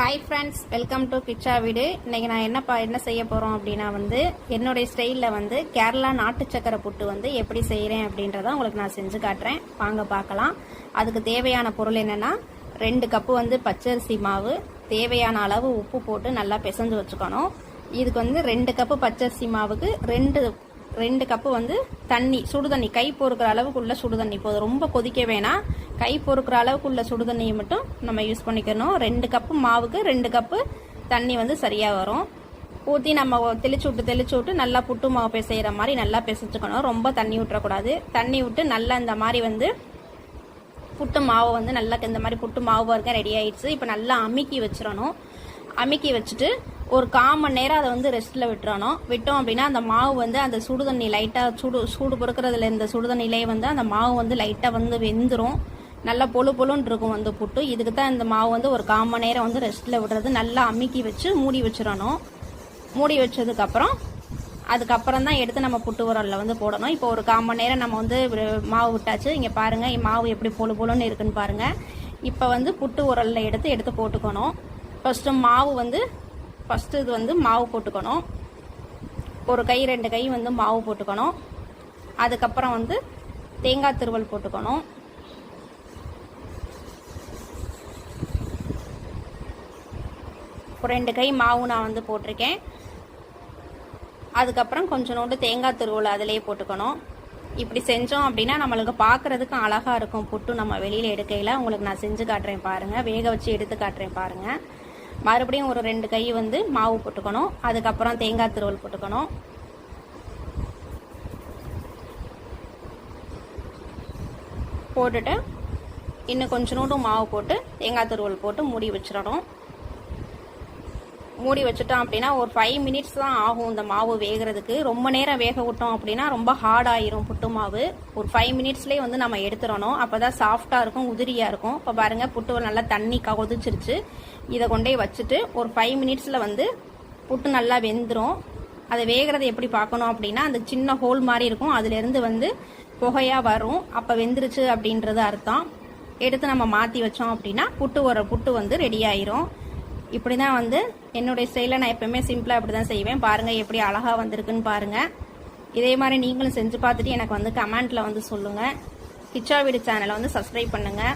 Hi friends welcome to Kitcha வீடு இன்னைக்கு நான் என்ன பா என்ன செய்ய போகிறோம் அப்படின்னா வந்து என்னுடைய ஸ்டைலில் வந்து கேரளா நாட்டு சக்கரை புட்டு வந்து எப்படி செய்கிறேன் அப்படின்றத உங்களுக்கு நான் செஞ்சு காட்டுறேன். வாங்க பார்க்கலாம். அதுக்கு தேவையான பொருள் என்னென்னா ரெண்டு கப்பு வந்து பச்சரிசி மாவு தேவையான அளவு உப்பு போட்டு நல்லா பிசைஞ்சு வச்சுக்கணும். இதுக்கு வந்து ரெண்டு கப்பு பச்சரிசி மாவுக்கு ரெண்டு ரெண்டு கப்பு வந்து தண்ணி சுடு தண்ணி கை பொறுக்கிற அளவுக்குள்ள சுடு தண்ணி போதும் ரொம்ப கொதிக்க வேணாம். கை பொறுக்கிற அளவுக்கு உள்ள சுடுதண்ணியை மட்டும் நம்ம யூஸ் பண்ணிக்கணும். ரெண்டு கப்பு மாவுக்கு ரெண்டு கப்பு தண்ணி வந்து சரியாக வரும். ஊற்றி நம்ம தெளிச்சு விட்டு தெளிச்சு விட்டு நல்லா புட்டு மாவு பிசைகிற மாதிரி நல்லா பிசைச்சுக்கணும் ரொம்ப தண்ணி விட்டுறக்கூடாது தண்ணி விட்டு நல்லா இந்த மாதிரி வந்து புட்டு மாவு வந்து நல்லா இந்த மாதிரி புட்டு மாவு வரைக்கும் ரெடி ஆயிடுச்சு. இப்போ நல்லா அமுக்கி வச்சிடணும். அமுக்கி வச்சுட்டு ஒரு கால் மணி நேரம் அதை வந்து ரெஸ்ட்டில் விட்டுறணும். விட்டோம் அப்படின்னா அந்த மாவு வந்து அந்த சுடுதண்ணி லைட்டாக சூடு சூடு பொறுக்கிறதுல இந்த சுடு வந்து அந்த மாவு வந்து லைட்டாக வந்து வெந்துடும் நல்லா பொழு பொழுன்னு இருக்கும் வந்து புட்டு. இதுக்கு தான் இந்த மாவு வந்து ஒரு கால் மணி நேரம் வந்து ரெஸ்ட்டில் விடுறது. நல்லா அமுக்கி வச்சு மூடி வச்சிடணும். மூடி வச்சதுக்கப்புறம் அதுக்கப்புறம் தான் எடுத்து நம்ம புட்டு உரலில் வந்து போடணும். இப்போ ஒரு கால் மணி நேரம் நம்ம வந்து மாவு விட்டாச்சு. இங்கே பாருங்கள் மாவு எப்படி பொழு பொழுன்னு இருக்குன்னு பாருங்கள் இப்போ வந்து புட்டு உரலில் எடுத்து எடுத்து போட்டுக்கணும். ஃபஸ்ட்டு மாவு வந்து ஃபஸ்ட்டு இது வந்து மாவு போட்டுக்கணும். ஒரு கை ரெண்டு கை வந்து மாவு போட்டுக்கணும். அதுக்கப்புறம் வந்து தேங்காய் திருவல் போட்டுக்கணும். ரெண்டு கை மாவு நான் வந்து போட்டிருக்கேன். அதுக்கப்புறம் கொஞ்சோண்டு தேங்காய் துருவல் அதிலேயே போட்டுக்கணும். இப்படி செஞ்சோம் அப்படின்னா நம்மளுக்கு பார்க்குறதுக்கு அழகாக இருக்கும். புட்டு நம்ம வெளியில் எடுக்கையில் உங்களுக்கு நான் செஞ்சு காட்டுறேன் பாருங்கள் வேக வச்சு எடுத்து காட்டுறேன் பாருங்க. மறுபடியும் ஒரு ரெண்டு கை வந்து மாவு போட்டுக்கணும். அதுக்கப்புறம் தேங்காய் துருவல் போட்டுக்கணும். போட்டுட்டு இன்னும் கொஞ்ச கொஞ்சோண்டு மாவு போட்டு தேங்காய் துருவல் போட்டு மூடி வச்சிடணும். மூடி வச்சுட்டோம் அப்படின்னா ஒரு ஃபைவ் மினிட்ஸ் தான் ஆகும் இந்த மாவு வேகிறதுக்கு. ரொம்ப நேரம் வேக விட்டோம் அப்படின்னா ரொம்ப ஹார்ட் ஆயிரும் புட்டு மாவு. ஒரு ஃபைவ் மினிட்ஸ்லேயே வந்து நம்ம எடுத்துடணும். அப்பதான் சாஃப்டாக இருக்கும் உதிரியாக இருக்கும். இப்போ பாருங்கள் புட்டு நல்லா தண்ணி கொதிச்சிருச்சு இதை கொண்டே வச்சுட்டு ஒரு ஃபைவ் மினிட்ஸில் வந்து புட்டு நல்லா வெந்துடும் அதை வேகிறத எப்படி பார்க்கணும் அப்படின்னா அந்த சின்ன ஹோல் மாதிரி இருக்கும். அதுலேருந்து வந்து புகையாக வரும். அப்போ வெந்துருச்சு அப்படின்றது அர்த்தம். எடுத்து நம்ம மாற்றி வச்சோம் அப்படின்னா புட்டு வர புட்டு வந்து ரெடி ஆயிரும். இப்படி தான் வந்து என்னுடைய ஸ்டைலில் நான் எப்பவுமே சிம்பிளாக இப்படி தான் செய்வேன். பாருங்கள் எப்படி அழகாக வந்திருக்குன்னு பாருங்கள் இதே மாதிரி நீங்களும் செஞ்சு பார்த்துட்டு எனக்கு வந்து கமெண்ட்டில் வந்து சொல்லுங்கள் கிச்சா வீடு சேனலை வந்து சப்ஸ்கிரைப் பண்ணுங்கள்